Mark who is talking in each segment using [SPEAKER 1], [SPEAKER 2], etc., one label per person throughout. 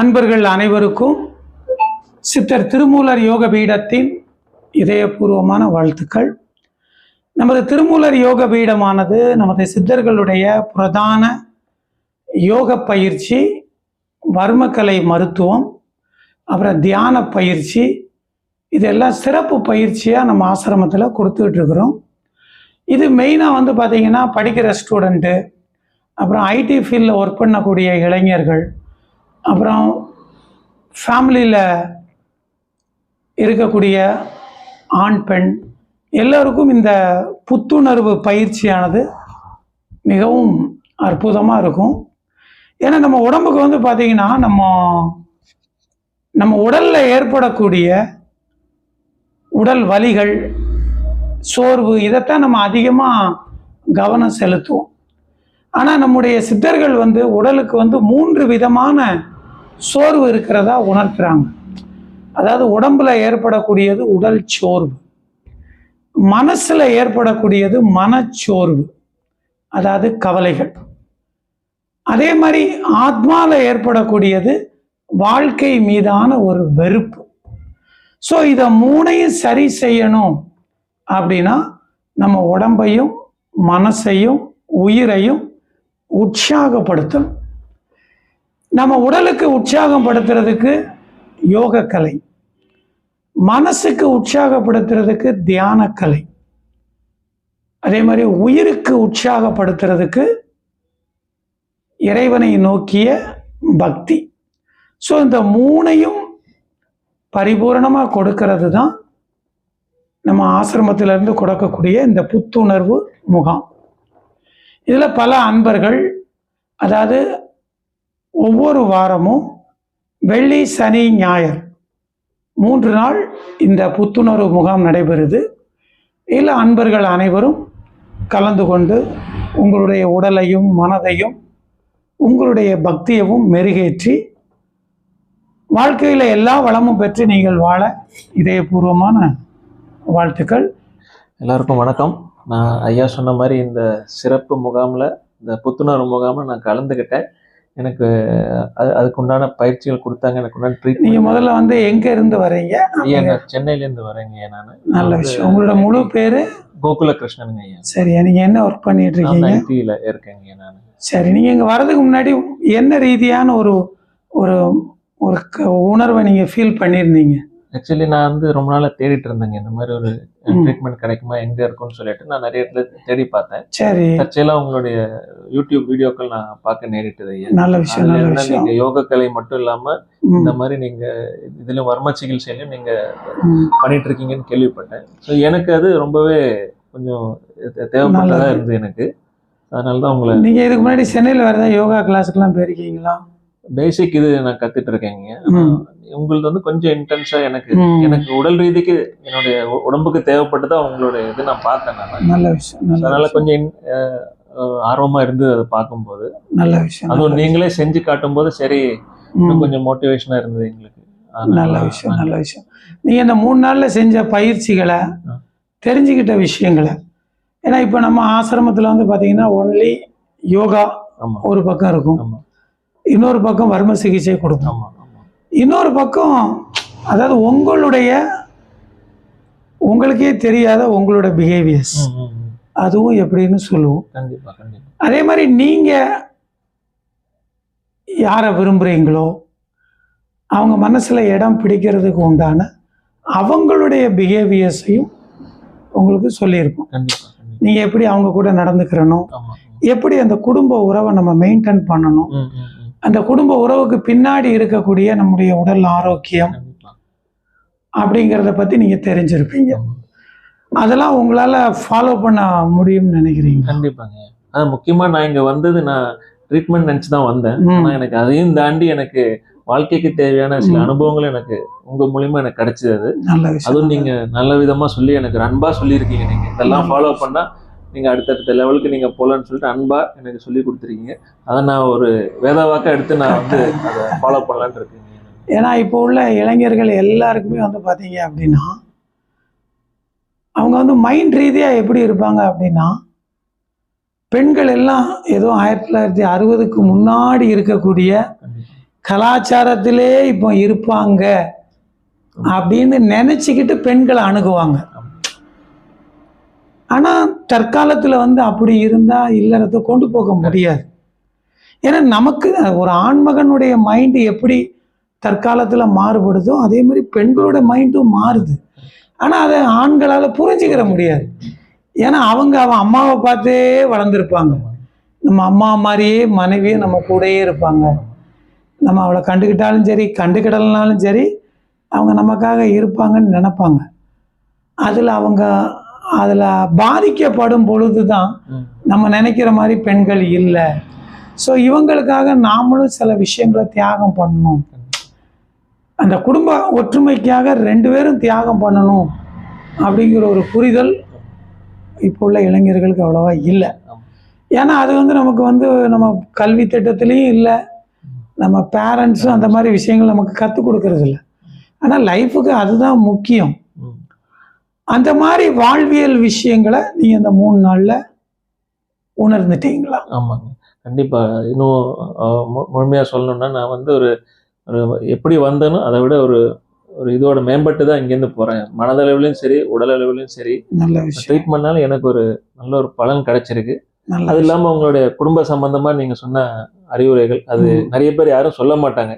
[SPEAKER 1] அன்பர்கள் அனைவருக்கும் சித்தர் திருமூலர் யோக பீடத்தின் இதயபூர்வமான வாழ்த்துக்கள். நமது திருமூலர் யோக பீடமானது நமது சித்தர்களுடைய பிரதான யோக பயிற்சி வர்மக்கலை மருத்துவம் அப்புறம் தியான பயிற்சி. இதெல்லாம் சிறப்பு பயிற்சியாக நம்ம ஆசிரமத்தில் கொடுத்துக்கிட்டு இருக்கிறோம். இது மெயினாக வந்து பார்த்திங்கன்னா படிக்கிற ஸ்டூடெண்ட்டு அப்புறம் ஐடி ஃபீல்டில் ஒர்க் பண்ணக்கூடிய இளைஞர்கள் அப்புறம் ஃபேமிலியில் இருக்கக்கூடிய ஆண் பெண் எல்லோருக்கும் இந்த புத்துணர்வு பயிற்சியானது மிகவும் அற்புதமாக இருக்கும். ஏன்னா நம்ம உடம்புக்கு வந்து பார்த்திங்கன்னா நம்ம நம்ம உடலில் ஏற்படக்கூடிய உடல் வலிகள் சோர்வு இதைத்தான் நம்ம அதிகமாக கவனம் செலுத்துவோம். ஆனால் நம்முடைய சித்தர்கள் வந்து உடலுக்கு வந்து மூன்று விதமான சோர்வு இருக்கிறதா உணர்த்துறாங்க. அதாவது உடம்புல ஏற்படக்கூடியது உடல் சோர்வு. மனசில் ஏற்படக்கூடியது மனச்சோர்வு. அதாவது கவலைகள். அதே மாதிரி ஆத்மாவில் ஏற்படக்கூடியது வாழ்க்கை மீதான ஒரு வெறுப்பு. ஸோ இதை மூணையும் சரி செய்யணும் அப்படின்னா நம்ம உடம்பையும் மனசையும் உயிரையும் உற்சாகப்படுத்தணும். நம்ம உடலுக்கு உற்சாகம் படுத்துறதுக்கு யோகக்கலை. மனசுக்கு உற்சாகப்படுத்துறதுக்கு தியானக்கலை. அதே மாதிரி உயிருக்கு உற்சாகப்படுத்துறதுக்கு இறைவனை நோக்கிய பக்தி. ஸோ இந்த மூணையும் பரிபூரணமாக கொடுக்கறது தான் நம்ம ஆசிரமத்திலிருந்து கொடுக்கக்கூடிய இந்த புத்துணர்வு முகாம். இதில் பல அன்பர்கள் அதாவது ஒவ்வொரு வாரமும் வெள்ளி சனி ஞாயிறு. மூன்று நாள் இந்த புத்துணர்வு முகாம் நடைபெறுது. இதில் அன்பர்கள் அனைவரும் கலந்து கொண்டு உங்களுடைய உடலையும் மனதையும் உங்களுடைய பக்தியவும் மெருகேற்றி வாழ்க்கையில் எல்லா வளமும் பெற்று நீங்கள் வாழ இதயபூர்வமான வாழ்த்துக்கள்.
[SPEAKER 2] எல்லாருக்கும் வணக்கம். நான் ஐயா சொன்ன மாதிரி இந்த சிறப்பு முகாமில் இந்த புத்துணர்வு முகாமில் நான் கலந்துக்கிட்டேன் எனக்கு அது அதுக்குண்டான பயிற்சிகள் கொடுத்தாங்க எனக்கு உண்டான
[SPEAKER 1] நீங்க
[SPEAKER 2] ட்ரீட்மெண்ட்
[SPEAKER 1] முதல்ல வந்து எங்க இருந்து வரீங்க?
[SPEAKER 2] ஐயா சென்னையிலேருந்து வரேங்க நான்.
[SPEAKER 1] நல்ல விஷயம். உங்களோட முழு பேரு?
[SPEAKER 2] கோகுல கிருஷ்ணனுங்க ஐயா.
[SPEAKER 1] சரி நீங்க என்ன ஒர்க் பண்ணிட்டு இருக்கீங்க?
[SPEAKER 2] ஐடியில் இருக்கேங்க நான்.
[SPEAKER 1] சரி நீங்க இங்க வர்றதுக்கு முன்னாடி என்ன ரீதியான ஒரு ஒரு ஒரு உணர்வை நீங்க ஃபீல் பண்ணியிருந்தீங்க?
[SPEAKER 2] ஆக்சுவலி நான் வந்து ரொம்ப நாளாக தேடிட்டு இருந்தேங்க. இந்த மாதிரி ஒரு. ட்ரீட்மெண்ட் கிடைக்குமா எங்கே இருக்கும்னு சொல்லிட்டு நான் நிறைய இடத்துல தேடி பார்த்தேன்.
[SPEAKER 1] சரி.
[SPEAKER 2] தற்செயலாக உங்களுடைய யூடியூப் வீடியோக்கள் நான் பார்க்க நேரிட்டது
[SPEAKER 1] நல்ல விஷயம்
[SPEAKER 2] நீங்க யோக கலை மட்டும் இல்லாம இந்த மாதிரி நீங்க இதுல வர்ம சிகிச்சையிலும் நீங்க. பண்ணிட்டு இருக்கீங்கன்னு கேள்விப்பட்டேன். ஸோ எனக்கு அது ரொம்பவே கொஞ்சம் தேவைப்பட்டதா. இருந்தது எனக்கு. அதனால தான் உங்களை
[SPEAKER 1] நீங்க இதுக்கு முன்னாடி சென்னையில் வேற ஏதாவது யோகா கிளாஸுக்கெல்லாம் போயிருக்கீங்களா?
[SPEAKER 2] பேசிக் இது நான் கத்துட்டு இருக்கேங்க. உங்களது வந்து கொஞ்சம் இன்டென்ஸா எனக்கு. எனக்கு உடல் ரீதிக்கு என்னுடைய உடம்புக்கு தேவைப்பட்டதா உங்களுடைய இது நான் பார்த்தேன் நான்
[SPEAKER 1] நல்ல விஷயம்
[SPEAKER 2] அதனால. கொஞ்சம் ஆர்வமா இருந்தது அதை பார்க்கும்போது
[SPEAKER 1] நல்ல விஷயம்
[SPEAKER 2] அதுவும் நீங்களே செஞ்சு காட்டும்போது சரி
[SPEAKER 1] விஷயம். ம்.
[SPEAKER 2] இன்னும் கொஞ்சம் மோட்டிவேஷனா இருந்தது எங்களுக்கு
[SPEAKER 1] நல்ல விஷயம் நல்ல விஷயம் நீங்க இந்த மூணு நாள்ல செஞ்ச பயிற்சிகளை. தெரிஞ்சுக்கிட்ட விஷயங்களை ஏன்னா இப்போ நம்ம ஆசிரமத்துல வந்து பாத்தீங்கன்னா ஒன்லி யோகா ஒரு பக்கம் இருக்கும்
[SPEAKER 2] ஆமா
[SPEAKER 1] இன்னொரு பக்கம் வர்ம சிகிச்சை
[SPEAKER 2] ஆமா
[SPEAKER 1] இன்னொரு பக்கம் அதாவது உங்களுடைய உங்களுக்கே தெரியாத உங்களோட பிஹேவியர்ஸ். அதுவும் எப்படின்னு சொல்லுவோம். அதே மாதிரி நீங்க யாரை விரும்புறீங்களோ அவங்க மனசுல இடம் பிடிக்கிறதுக்கு உண்டான அவங்களுடைய பிஹேவியர்ஸையும் உங்களுக்கு சொல்லியிருப்போம்
[SPEAKER 2] கண்டிப்பா கண்டிப்பா.
[SPEAKER 1] நீங்க எப்படி அவங்க கூட நடந்துக்கிறணும் எப்படி அந்த குடும்ப உறவை நம்ம மெயின்டைன் பண்ணணும். அந்த குடும்ப உறவுக்கு பின்னாடி இருக்கக்கூடிய நம்முடைய உடல் ஆரோக்கியம் அப்படிங்கிறத பத்தி நீங்க தெரிஞ்சிருப்பீங்க. அதெல்லாம் உங்களால ஃபாலோ பண்ண முடியும்னு நினைக்கிறீங்க
[SPEAKER 2] கண்டிப்பாங்க ஆனா முக்கியமா நான் இங்க வந்தது நான் ட்ரீட்மெண்ட் நினைச்சு தான் வந்தேன்
[SPEAKER 1] ம்.
[SPEAKER 2] ஆனா எனக்கு அதையும் தாண்டி எனக்கு வாழ்க்கைக்கு தேவையான சில
[SPEAKER 1] ம்.
[SPEAKER 2] அனுபவங்கள் எனக்கு உங்க மூலியமா எனக்கு கிடைச்சது அது அதுவும் நீங்க நல்ல விதமா சொல்லி எனக்கு அன்பா சொல்லியிருக்கீங்க நீங்க இதெல்லாம். ஃபாலோ பண்ணா நீங்கள் அடுத்தடுத்த லெவலுக்கு நீங்கள் போகலான்னு சொல்லிட்டு அன்பாக எனக்கு சொல்லி கொடுத்துருக்கீங்க. அதை நான் ஒரு வேதாவாக்க எடுத்து நான் வந்து அதை ஃபாலோ பண்ணலான்னு இருக்கேங்க
[SPEAKER 1] ஏன்னா இப்போ உள்ள இளைஞர்கள் எல்லாருக்குமே வந்து பார்த்தீங்க அப்படின்னா அவங்க வந்து மைண்ட் ரீதியாக எப்படி இருப்பாங்க அப்படின்னா பெண்கள் எல்லாம் ஏதோ ஆயிரத்தி தொள்ளாயிரத்தி அறுபதுக்கு முன்னாடி இருக்கக்கூடிய கலாச்சாரத்திலே இப்போ இருப்பாங்க அப்படின்னு நினச்சிக்கிட்டு பெண்களை அணுகுவாங்க. ஆனால் தற்காலத்தில் வந்து அப்படி இருந்தால் இல்லறத்தை கொண்டு போக முடியாது. ஏன்னா நமக்கு ஒரு ஆண்மகனுடைய மைண்டு எப்படி தற்காலத்தில் மாறுபடுதோ அதே மாதிரி பெண்களோட மைண்டும் மாறுது. ஆனால் அதை ஆண்களால் புரிஞ்சுக்கிற முடியாது. ஏன்னா அவங்க அவன் அம்மாவை பார்த்தே வளர்ந்துருப்பாங்க. நம்ம அம்மா மாதிரியே மனைவியும் நம்ம கூடயே இருப்பாங்க. நம்ம அவளை கண்டுக்கிட்டாலும் சரி கண்டுக்கிடலனாலும் சரி அவங்க நமக்காக இருப்பாங்கன்னு நினைப்பாங்க. அதில் அவங்க அதில் பாதிக்கப்படும் பொழுது தான். நம்ம நினைக்கிற மாதிரி பெண்கள் இல்லை ஸோ இவங்களுக்காக நாமளும் சில விஷயங்களை தியாகம் பண்ணணும் அந்த குடும்ப ஒற்றுமைக்காக ரெண்டு பேரும் தியாகம் பண்ணணும் அப்படிங்கிற ஒரு புரிதல் இப்போ உள்ள இளைஞர்களுக்கு அவ்வளோவா இல்லை. ஏன்னா அது வந்து நமக்கு வந்து நம்ம கல்வி திட்டத்துலேயும் இல்லை நம்ம பேரண்ட்ஸும் அந்த மாதிரி விஷயங்கள் நமக்கு கற்றுக் கொடுக்கறது இல்லை ஆனால் லைஃபுக்கு அதுதான் முக்கியம். அந்த மாதிரி வாழ்வியல் விஷயங்களை நீங்கள் இந்த மூணு நாளில் உணர்ந்துட்டீங்களா?
[SPEAKER 2] ஆமாங்க. கண்டிப்பா. இன்னும் அஹ், மு- முழுமையா சொல்லணும்னா நான் வந்து ஒரு ஒரு எப்படி வந்தேனோ அதை விட ஒரு ஒரு இதோட மேம்பட்டு தான் இங்கேருந்து போறேன். மனதளவுலையும் சரி உடல் அளவுலையும் சரி.
[SPEAKER 1] நல்ல
[SPEAKER 2] ட்ரீட்மெண்ட்னால எனக்கு ஒரு நல்ல ஒரு பலன் கிடைச்சிருக்கு. அது இல்லாம உங்களுடைய குடும்ப சம்பந்தமா நீங்க சொன்ன அறிவுரைகள் அது. நிறைய பேர் யாரும் சொல்ல மாட்டாங்க.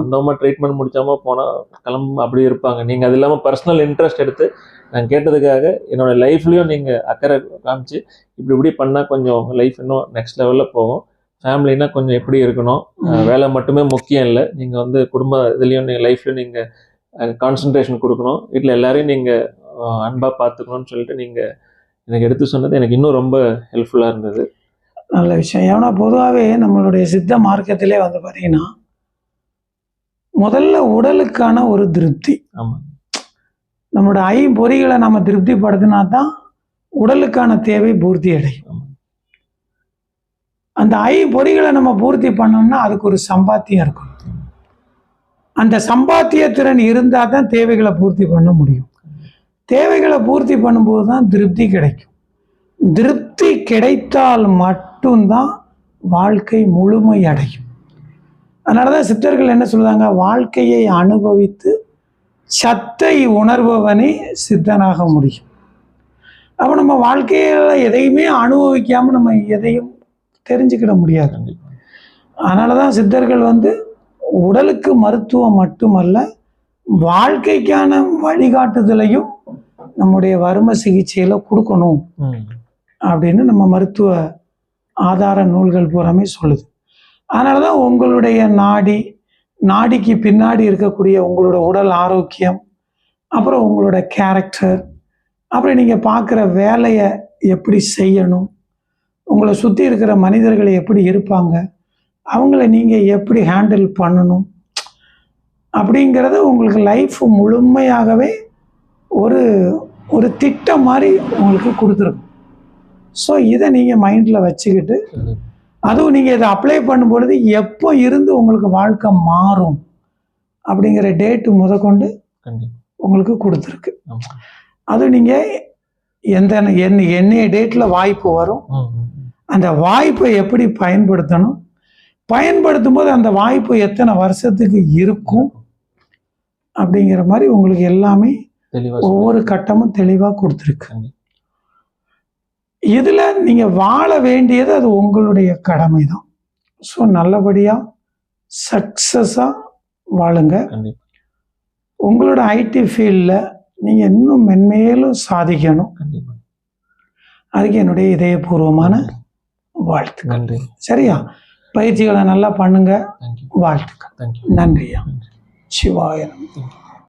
[SPEAKER 2] வந்தோமா ட்ரீட்மெண்ட் முடிச்சாம போனா கிளம்ப அப்படி இருப்பாங்க. நீங்க அது இல்லாம பர்சனல் இன்ட்ரெஸ்ட் எடுத்து நான் கேட்டதுக்காக என்னோட லைஃப்லயும் நீங்க அக்கறை காமிச்சு இப்படி இப்படி பண்ணா கொஞ்சம் லைஃப் இன்னும் நெக்ஸ்ட் லெவல்ல போகும். ஃபேமிலினா கொஞ்சம் எப்படி இருக்கணும். வேலை மட்டுமே முக்கியம் இல்லை. நீங்க வந்து குடும்ப இதுலயும் நீங்க லைஃப்லயும் நீங்க கான்சென்ட்ரேஷன் கொடுக்கணும். வீட்டில் எல்லாரையும் நீங்க அன்பா பார்த்துக்கணும்னு சொல்லிட்டு நீங்க எனக்கு எடுத்து சொன்னது எனக்கு இன்னும் ரொம்ப ஹெல்ப்ஃபுல்லா இருந்தது.
[SPEAKER 1] நல்ல விஷயம். ஏன்னா பொதுவாகவே நம்மளுடைய சித்த மார்க்கத்திலே வந்து பார்த்தீங்கன்னா முதல்ல உடலுக்கான ஒரு திருப்தி.
[SPEAKER 2] ஆமா.
[SPEAKER 1] நம்மளோட ஐம்பொறிகளை நம்ம திருப்திப்படுத்தினா தான் உடலுக்கான தேவை பூர்த்தி அடையும். அந்த ஐம்பொறிகளை நம்ம பூர்த்தி பண்ணோம்னா அதுக்கு ஒரு சம்பாத்தியம் இருக்கும் அந்த சம்பாத்திய திறன் இருந்தால் தான் தேவைகளை பூர்த்தி பண்ண முடியும். தேவைகளை பூர்த்தி பண்ணும்போது தான் திருப்தி கிடைக்கும். திருப்தி கிடைத்தால் மட்டும்தான் வாழ்க்கை முழுமை அடையும். அதனால தான் சித்தர்கள் என்ன சொல்றாங்க வாழ்க்கையை அனுபவித்து சத்தை உணர்பவனே சித்தனாக முடியும். அப்போ நம்ம வாழ்க்கையில் எதையுமே அனுபவிக்காமல் நம்ம எதையும் தெரிஞ்சுக்கிட முடியாது. அதனால தான் சித்தர்கள் வந்து உடலுக்கு மருத்துவம் மட்டுமல்ல வாழ்க்கைக்கான வழிகாட்டுதலையும் நம்முடைய வறுமை சிகிச்சையில் கொடுக்கணும். அப்படின்னு நம்ம மருத்துவ ஆதார நூல்கள் பூராமே சொல்லுது அதனால தான் உங்களுடைய நாடி நாடிக்கு பின்னாடி இருக்கக்கூடிய உங்களோட உடல் ஆரோக்கியம் அப்புறம் உங்களோட கேரக்டர் அப்புறம் நீங்கள் பார்க்குற வேலையை எப்படி செய்யணும் உங்களை சுற்றி இருக்கிற மனிதர்கள் எப்படி இருப்பாங்க அவங்கள நீங்கள் எப்படி ஹேண்டில் பண்ணணும் அப்படிங்கிறது உங்களுக்கு லைஃப் முழுமையாகவே ஒரு ஒரு திட்டம் மாதிரி உங்களுக்கு கொடுத்துருக்கும் ஸோ இதை நீங்கள் மைண்டில் வச்சுக்கிட்டு. அதுவும் நீங்கள் இதை அப்ளை பண்ணும் பொழுது எப்போ இருந்து உங்களுக்கு வாழ்க்கை மாறும் அப்படிங்கிற டேட்டு முதற்கொண்டு உங்களுக்கு கொடுத்துருக்கு. அது நீங்கள் எந்த என்ன என்னைய டேட்டில் வாய்ப்பு வரும். அந்த வாய்ப்பை எப்படி பயன்படுத்தணும் பயன்படுத்தும் போது அந்த வாய்ப்பு எத்தனை வருஷத்துக்கு இருக்கும் அப்படிங்கிற மாதிரி உங்களுக்கு எல்லாமே. ஒவ்வொரு கட்டமும் தெளிவாக கொடுத்துருக்கு.
[SPEAKER 2] கண்டிப்பா.
[SPEAKER 1] இதில் நீங்கள் வாழ வேண்டியது அது உங்களுடைய கடமை தான் ஸோ நல்லபடியாக சக்ஸஸாக வாழுங்க. உங்களோட ஐடி ஃபீல்டில் நீங்கள் இன்னும் மென்மேலும் சாதிக்கணும். அதுக்கு என்னுடைய இதயபூர்வமான வாழ்த்துக்கள். சரியா? பயிற்சிகளை நல்லா பண்ணுங்க. வாழ்த்துக்கள். நன்றியா
[SPEAKER 2] நன்றி
[SPEAKER 1] சிவாய